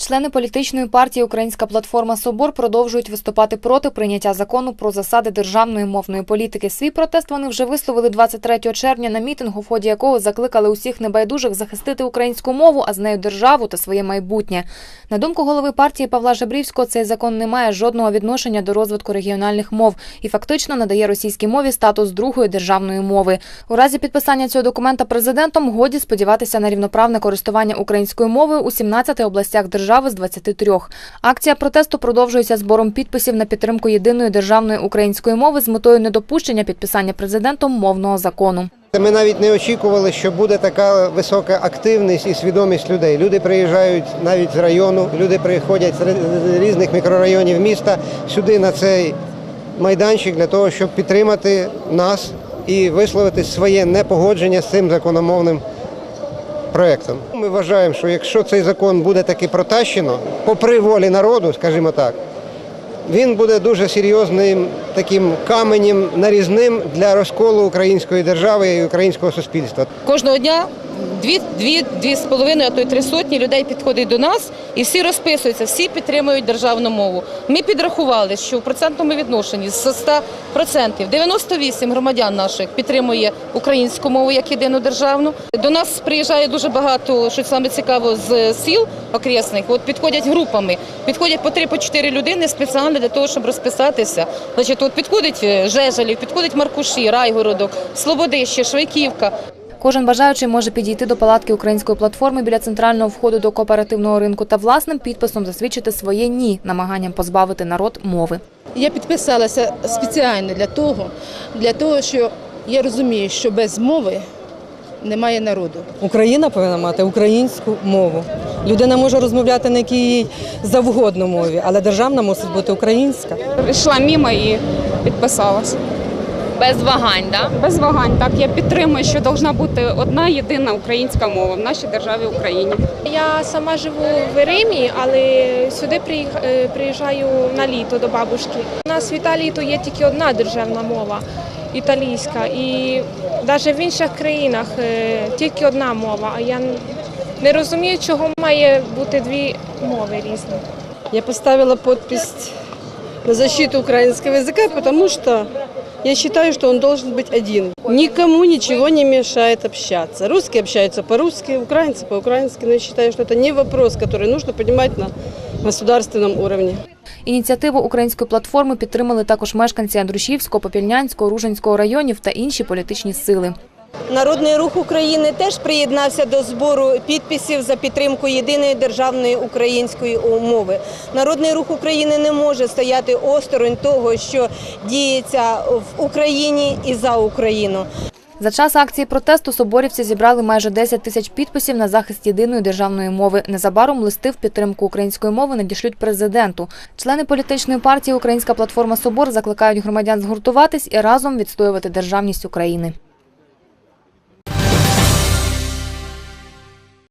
Члени політичної партії Українська платформа Собор продовжують виступати проти прийняття закону про засади державної мовної політики. Свій протест вони вже висловили 23 червня на мітингу, в ході якого закликали усіх небайдужих захистити українську мову, а з нею державу та своє майбутнє. На думку голови партії Павла Жебрівського, цей закон не має жодного відношення до розвитку регіональних мов і фактично надає російській мові статус другої державної мови. У разі підписання цього документа президентом годі сподіватися на рівноправне користування українською мовою у 17 областях держави з 23. Акція протесту продовжується збором підписів на підтримку єдиної державної української мови з метою недопущення підписання президентом мовного закону. Ми навіть не очікували, що буде така висока активність і свідомість людей. Люди приїжджають навіть з району, люди приходять з різних мікрорайонів міста сюди на цей майданчик для того, щоб підтримати нас і висловити своє непогодження з цим закономовним проектом. Ми вважаємо, що якщо цей закон буде таки протащено, попри волі народу, скажімо так, він буде дуже серйозним таким каменем нарізним для розколу української держави і українського суспільства. Кожного дня дві, дві, дві з половиною, а то й три сотні людей підходять до нас і всі розписуються, всі підтримують державну мову. Ми підрахували, що в процентному відношенні з 100% 98 громадян наших підтримує українську мову як єдину державну. До нас приїжджає дуже багато, що саме цікаво, з сіл окресних. От підходять групами, підходять по 3-4 людини спеціально для того, щоб розписатися. Значить, от підходить е, Жежалів, підходить Маркуші, Райгородок, Слободище, Швайківка. Кожен бажаючий може підійти до палатки української платформи біля центрального входу до кооперативного ринку та власним підписом засвідчити своє ні намаганням позбавити народ мови. Я підписалася спеціально для того, для того, що я розумію, що без мови немає народу. Україна повинна мати українську мову. Людина може розмовляти на якій завгодно мові, але державна мусить бути українська. Йшла мімо і підписалась. Без вагань, да? Без вагань. Так, я підтримую, що повинна бути одна єдина українська мова в нашій державі Україні. Я сама живу в Римі, але сюди е, приїжджаю на літо до бабушки. У нас в Італії то є тільки одна державна мова італійська, і навіть в інших країнах е, тільки одна мова. А я не розумію, чого має бути дві мови різні. Я поставила подпись на защиту украинского языка, потому что я считаю, что он должен быть один. Никому ничего не мешает общаться. Русские общаются по-русски, украинцы по-украински, но я считаю, что это не вопрос, который нужно поднимать на государственном уровне. Ініціативу української платформи підтримали також мешканці Андрушівського, Попільнянського, Ружинського районів та інші політичні сили. Народний рух України теж приєднався до збору підписів за підтримку єдиної державної української мови. Народний рух України не може стояти осторонь того, що діється в Україні і за Україну. За час акції протесту соборівці зібрали майже 10 тисяч підписів на захист єдиної державної мови. Незабаром листи в підтримку української мови надішлють президенту. Члени політичної партії Українська платформа Собор закликають громадян згуртуватись і разом відстоювати державність України.